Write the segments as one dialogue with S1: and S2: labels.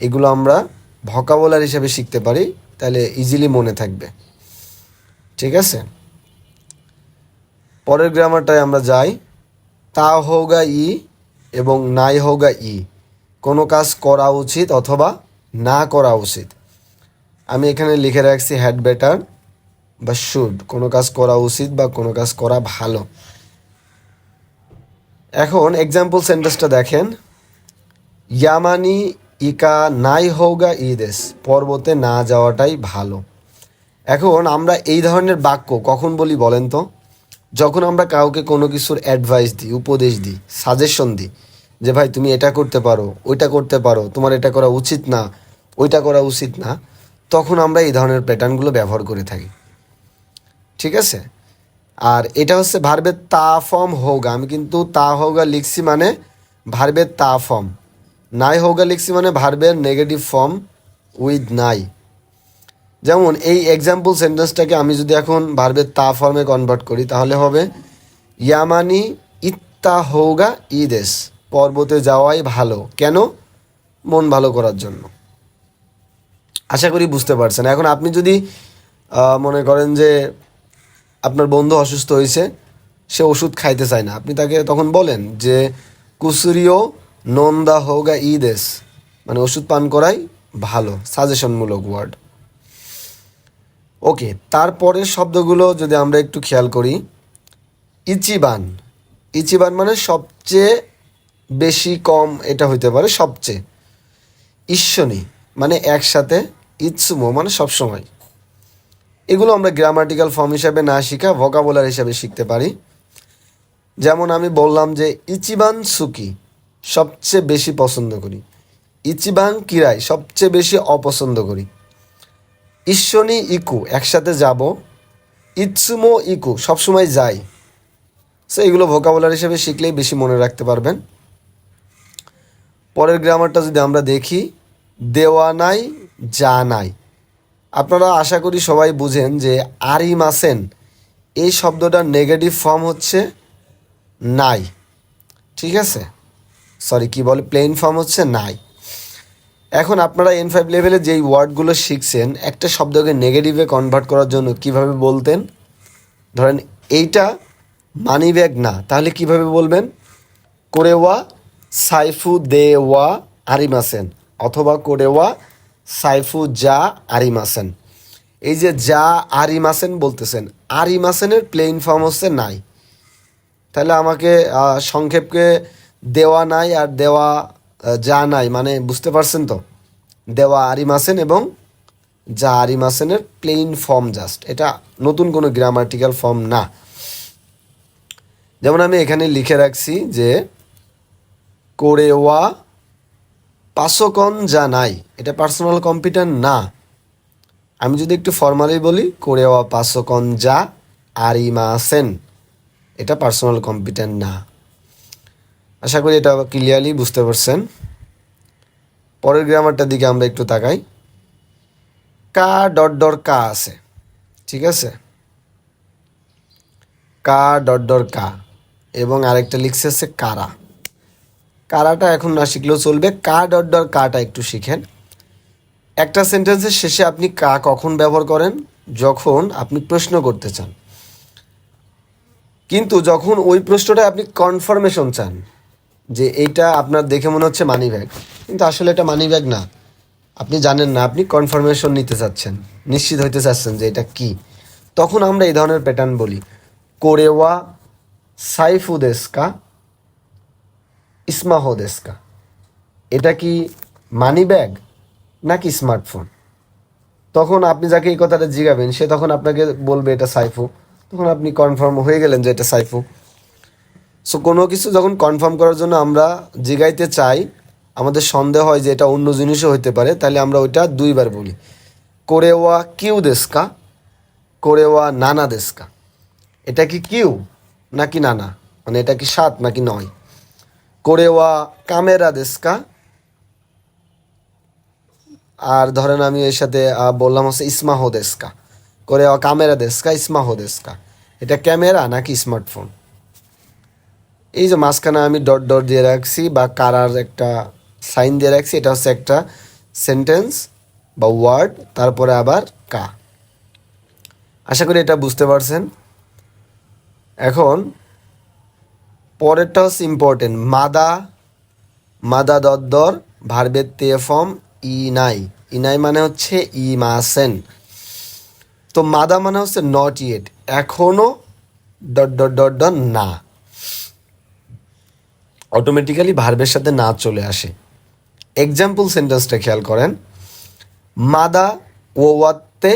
S1: এগুলো আমরা ভকাবুলার হিসেবে শিখতে পারি, তাহলে ইজিলি মনে থাকবে। ঠিক আছে? পরের গ্রামারটায় আমরা যাই। তা হোগা ই এবং নাই হোগা ই। কোনো কাজ করা উচিত অথবা না করা উচিত। আমি এখানে লিখে রাখছি হ্যাড বেটার বা শুড কোনো কাজ করা উচিত বা কোনো কাজ করা ভালো। এখন এক্সাম্পল সেন্টেন্সটা দেখেন। ইয়ামানি ইকা নাই হোগা ইদেশ পর্বতে না যাওয়াটাই ভালো। এখন আমরা এই ধরনের বাক্য কখন বলি বলেন তো? যখন আমরা কাউকে কোনো কিছুর অ্যাডভাইস দিই, উপদেশ দিই সাজেশন দিই, যে ভাই তুমি এটা করতে পারো, ওইটা করতে পারো, তোমার এটা করা উচিত না, ওইটা করা উচিত না, তখন আমরা এই ধরনের প্যাটার্নগুলো ব্যবহার করে থাকি। ঠিক আছে? আর এটা হচ্ছে ভার্বের তা ফর্ম হোগা আমি কিন্তু তা হোগা লিখছি মানে ভার্বের তা ফর্ম নাই হোগা লিখছি মানে ভার্বের নেগেটিভ ফর্ম উইথ নাই। যেমন এই এক্সাম্পল সেন্টেন্সটাকে আমি যদি এখন ভার্বের তা ফর্মে কনভার্ট করি, তাহলে হবে, ইয়ামানি ইত্তা হোগা ইদেশ পর্বতে যাওয়াই ভালো। কেন? মন ভালো করার জন্য। আশা করি বুঝতে পারছেন। এখন আপনি যদি মনে করেন যে আপনার বন্ধু অসুস্থ হয়েছে সে ওষুধ খাইতে চায় না। আপনি তাকে তখন বলেন যে, কুসুরিও নন্দা হোগা ইদেশ মানে ওষুধ পান করাই ভালো সাজেশনমূলক ওয়ার্ড ওকে তারপরের শব্দগুলো যদি আমরা একটু খেয়াল করি, ইচিবান। ইচিবান মানে সবচেয়ে বেশি কম এটা হইতে পারে সবচেয়ে। ঈশ্বনী মানে একসাথে ইৎসুমো মানে সবসময়। এগুলো আমরা গ্রামাটিক্যাল ফর্ম হিসাবে না শিখা ভোকাবুলার হিসাবে শিখতে পারি। যেমন আমি বললাম যে ইচিবান সুকি সবচেয়ে বেশি পছন্দ করি। ইচিবাং কিরাই সবচেয়ে বেশি অপছন্দ করি। ঈশ্বনী ইকু, একসাথে যাব। ইৎসুমো ইকু, সবসময় যাই। সো এগুলো ভোকাবুলার হিসেবে শিখলেই বেশি মনে রাখতে পারবেন। পরের গ্রামারটা যদি আমরা দেখি দেওয়া নাই যা নাই আপনারা আশা করি সবাই বুঝেন যে আরিম আসেন এই শব্দটার নেগেটিভ ফর্ম হচ্ছে নাই। ঠিক আছে? সরি, কি বলে প্লেন ফর্ম হচ্ছে নাই। এখন আপনারা এন ফাইভ লেভেলে যেই ওয়ার্ডগুলো শিখছেন, একটা শব্দকে নেগেটিভে কনভার্ট করার জন্য কীভাবে বলতেন? ধরেন, এইটা মানি ব্যাগ না, তাহলে কীভাবে বলবেন? কোরেওয়া সাইফু দে দেওয়া আরিমাসেন, অথবা কোরেওয়া সাইফু যা আরিমাসেন। এই যে যা আরিমাসেন বলতেছেন, আরিমাসেনের প্লেইন ফর্ম হচ্ছে নাই। তাহলে আমাকে সংক্ষেপকে দেওয়া নাই আর দেওয়া যা নাই মানে বুঝতে পারছেন তো? দেওয়া আরিমাসেন এবং যা আরিমাসেনের প্লেন ফর্ম জাস্ট এটা নতুন কোনো গ্রামাটিক্যাল ফর্ম না। যেমন আমি এখানে লিখে রাখছি যে, কোরেওয়া পাশকন যা নাই। এটা পার্সোনাল কম্পিউটার না। আমি যদি একটু ফর্মালি বলি, কোরেওয়া পাশকন যা আরিমাসেন এটা পার্সোনাল কম্পিউটার না। আশা করি এটা ক্লিয়ারলি বুঝতে পারছেন। পরের গ্রামারটার দিকে আমরা একটু তাকাই। কা ডট ডট কা আছে, ঠিক আছে? কা ডট ডট কা, এবং আরেকটা লিখছে হচ্ছে কারা। কারাটা এখন না শিখলেও চলবে। কা ডট ডট কাটা একটু শিখেন। একটা সেন্টেন্সের শেষে আপনি কা কখন ব্যবহার করেন? যখন আপনি প্রশ্ন করতে চান। কিন্তু যখন ওই প্রশ্নটা আপনি কনফার্মেশন চান যে এইটা আপনার দেখে মনে হচ্ছে মানি ব্যাগ কিন্তু আসলে এটা মানি ব্যাগ না। আপনি জানেন না, আপনি কনফার্মেশন নিতে চাচ্ছেন। নিশ্চিত হইতে চাচ্ছেন যে এটা কি। তখন আমরা এই ধরনের প্যাটার্ন বলি। কোরেওয়া সাইফুদেস্কা, ইসমাহোদেস্কা। এটা কি মানি ব্যাগ নাকি স্মার্টফোন তখন আপনি যাকে এই কথাটা জিগাবেন, সে তখন আপনাকে বলবে এটা সাইফু। তখন আপনি কনফার্ম হয়ে গেলেন যে এটা সাইফু। সো কোনো কিছু যখন কনফার্ম করার জন্য আমরা জিগাইতে চাই, আমাদের সন্দেহ হয় যে এটা অন্য জিনিসও হতে পারে, তাহলে আমরা ওইটা দুইবার বলি। কোরেওয়া কিউ দেস্কা কোরেওয়া নানা দেস্কা এটা কি কিউ নাকি নানা? মানে এটা কি সাত নাকি নয়? কোরেওয়া কামেরা দেস্কা আর ধরেন আমি এর সাথে বললাম হচ্ছে ইসমাহো দেস্কা কোরেওয়া কামেরা দেস্কা ইসমাহো দেস্কা এটা ক্যামেরা নাকি স্মার্টফোন? এই যে মাঝখানে আমি ডট ডট দিয়ে রাখছি বা কারার একটা সাইন দিয়ে রাখছি, এটা হচ্ছে একটা সেন্টেন্স বা ওয়ার্ড তারপরে আবার কা। আশা করি এটা বুঝতে পারছেন। এখন পরেরটা হচ্ছে ইম্পর্টেন্ট মাদা মাদা দদ্দর ভার্বের তে ফর্ম ই নাই ইনাই মানে হচ্ছে ই মাসেন তো মাদা মানে হচ্ছে নট ইয়েট এখনও ডট ডট ডট ডট না। অটোমেটিক্যালি ভার্বের সাথে না চলে আসে। এক্সাম্পল সেন্টেন্সটা খেয়াল করেন। মাদা ওয়াত্তে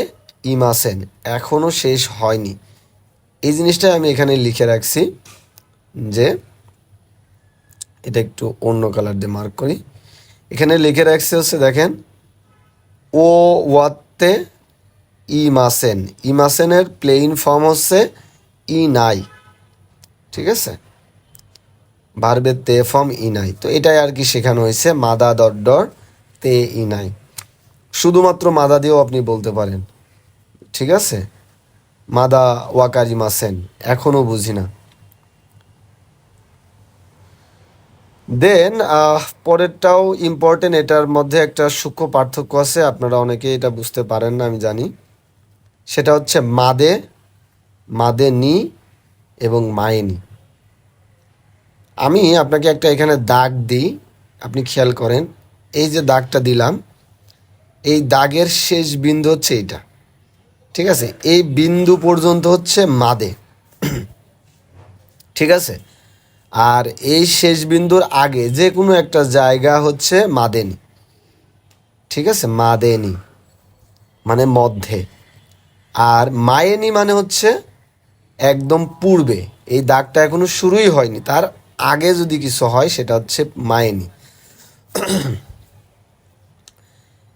S1: ইমাসেন এখনও শেষ হয়নি। এই জিনিসটাই আমি এখানে লিখে রাখছি যে, এটা একটু অন্য কালার দিয়ে মার্ক করি। এখানে লিখে রাখছি হচ্ছে দেখেন ও ওয়াত্তে ইমাসেন। ইমাসেনের প্লেইন ফর্ম হচ্ছে ই নাই। ঠিক আছে? ভার্বের তে ফর্ম ই নাই তো এটাই আর কি শেখানো হয়েছে, মাদা দড্ডর তে ই নাই শুধুমাত্র মাদা দিয়েও আপনি বলতে পারেন। ঠিক আছে? মাদা ওয়াকারি মাসেন এখনও বুঝি না। দেন পরেরটাও ইম্পর্টেন্ট এটার মধ্যে একটা সূক্ষ্ম পার্থক্য আছে, আপনারা অনেকে এটা বুঝতে পারেন না, আমি জানি। সেটা হচ্ছে মাদে মাদে নি এবং মায়েনি আমি আপনাকে একটা এখানে দাগ দিই, আপনি খেয়াল করেন। এই যে দাগটা দিলাম, এই দাগের শেষ বিন্দু হচ্ছে এইটা। ঠিক আছে? এই বিন্দু পর্যন্ত হচ্ছে মাদে। ঠিক আছে? আর এই শেষ বিন্দুর আগে যে কোনো একটা জায়গা হচ্ছে মাদেনি। ঠিক আছে? মাদেনি। মানে মধ্যে। আর মায়েনি মানে হচ্ছে একদম পূর্বে। এই দাগটা এখনও শুরুই হয়নি। তার আগে যদি কিছু হয়, সেটা হচ্ছে মায়েনি।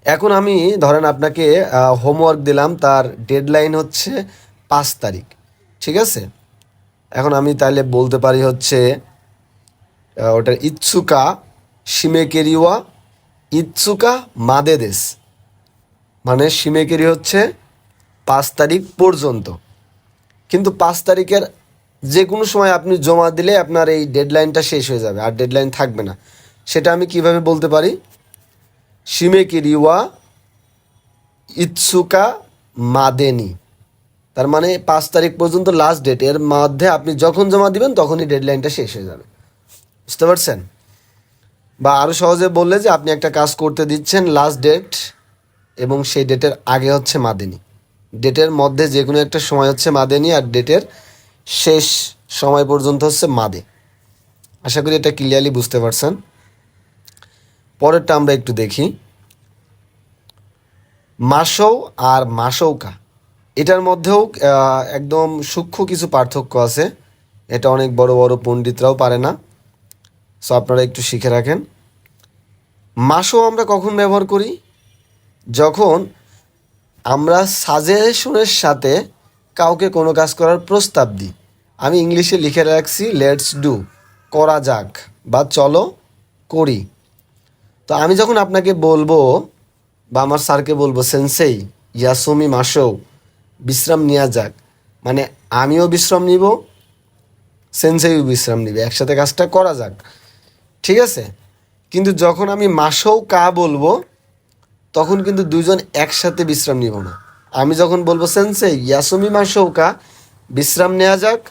S1: এখন আমি, ধরেন আপনাকে হোমওয়ার্ক দিলাম, তার ডেডলাইন হচ্ছে পাঁচ তারিখ, ঠিক আছে? এখন আমি তাহলে বলতে পারি হচ্ছে ওটার ইচ্ছুকা সিমেকেরিওয়া ইচ্ছুকা মাদেদেশ মানে সিমেকেরি হচ্ছে পাঁচ তারিখ পর্যন্ত। কিন্তু পাঁচ তারিখের যে কোনো সময় আপনি জমা দিলে আপনার এই ডেডলাইনটা শেষ হয়ে যাবে, আর ডেডলাইন থাকবে না। সেটা আমি কীভাবে বলতে পারি? সিমেকেরিওয়া ইৎসুকা মাদেনি। তার মানে পাঁচ তারিখ পর্যন্ত লাস্ট ডেট এর মধ্যে আপনি যখন জমা দিবেন, তখনই ডেডলাইনটা শেষ হয়ে যাবে। বুঝতে পারছেন? বা আরও সহজে বললে যে আপনি একটা কাজ করতে দিচ্ছেন লাস্ট ডেট এবং সেই ডেটের আগে হচ্ছে মাদেনি। ডেটের মধ্যে যে কোনো একটা সময় হচ্ছে মাদেনি, আর ডেটের শেষ সময় পর্যন্ত হচ্ছে মাদে। আশা করি এটা ক্লিয়ারলি বুঝতে পারছেন। পরেরটা আমরা একটু দেখি। মাসৌ আর মাসৌকা। এটার মধ্যেও একদম সূক্ষ্ম কিছু পার্থক্য আছে। এটা অনেক বড় বড় পণ্ডিতরাও পারে না। সো আপনারা একটু শিখে রাখেন। মাসও আমরা কখন ব্যবহার করি? যখন আমরা সাজেশনের সাথে কাউকে কোনো কাজ করার প্রস্তাব দিই। আমি ইংলিশে লিখে রাখছি লেটস ডু করা যাক বা চলো করি। তো আমি যখন আপনাকে বলব বা আমার স্যারকে বলব সেন্সেই ইয়াসুমি মাসেও বিশ্রাম নেওয়া যাক। মানে আমিও বিশ্রাম নিব, সেন্সেইও বিশ্রাম নিবে, একসাথে কাজটা করা যাক। ঠিক আছে? কিন্তু যখন আমি মাসেও কা বলব, তখন কিন্তু দুজন একসাথে বিশ্রাম নিব না। আমি যখন বলব সেন্সে ইয়াসুমি মাসৌকা বিশ্রাম নেওয়া যাক,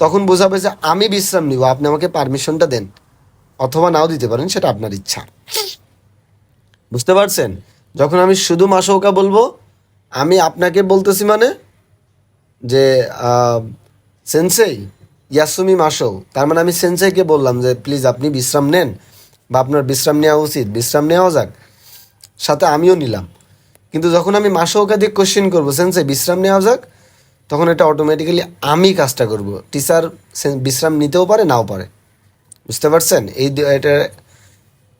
S1: তখন বোঝাবে যে আমি বিশ্রাম নিব, আপনি আমাকে পারমিশনটা দেন, অথবা নাও দিতে পারেন, সেটা আপনার ইচ্ছা। বুঝতে পারছেন? যখন আমি শুধু মাসৌকা বলব, আমি আপনাকে বলতেছি মানে যে সেন্সেই, ইয়াসুমি মাসৌ তার মানে আমি সেন্সেইকে বললাম যে, প্লিজ আপনি বিশ্রাম নেন, বা আপনার বিশ্রাম নেওয়া উচিত, বিশ্রাম নেওয়া যাক। সাথে আমিও নিলাম। কিন্তু যখন আমি মাসৌকা দিয়ে কোশ্চেন করব সেন্সে বিশ্রাম নেওয়া যাক, তখন এটা অটোমেটিক্যালি আমি কাজটা করব। টিচার বিশ্রাম নিতেও পারে, নাও পারে। বুঝতে পারছেন? এই এটা,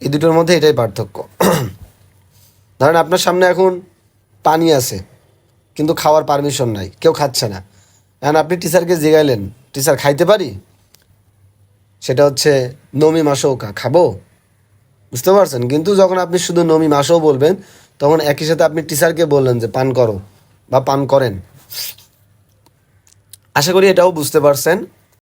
S1: এই দুটোর মধ্যে এটাই পার্থক্য। ধরেন আপনার সামনে এখন পানি আছে, কিন্তু খাওয়ার পারমিশন নাই, কেউ খাচ্ছে না। এখন আপনি টিচারকে জিগাইলেন টিচার খাইতে পারি? সেটা হচ্ছে, নমি মাসৌকা, খাব? বুঝতে পারছেন? কিন্তু যখন আপনি শুধু নমি মাসও বলবেন তখন একই সাথে আপনি টিচারকে বললেন যে, পান করো বা পান করেন আশা করি এটাও বুঝতে পারছেন।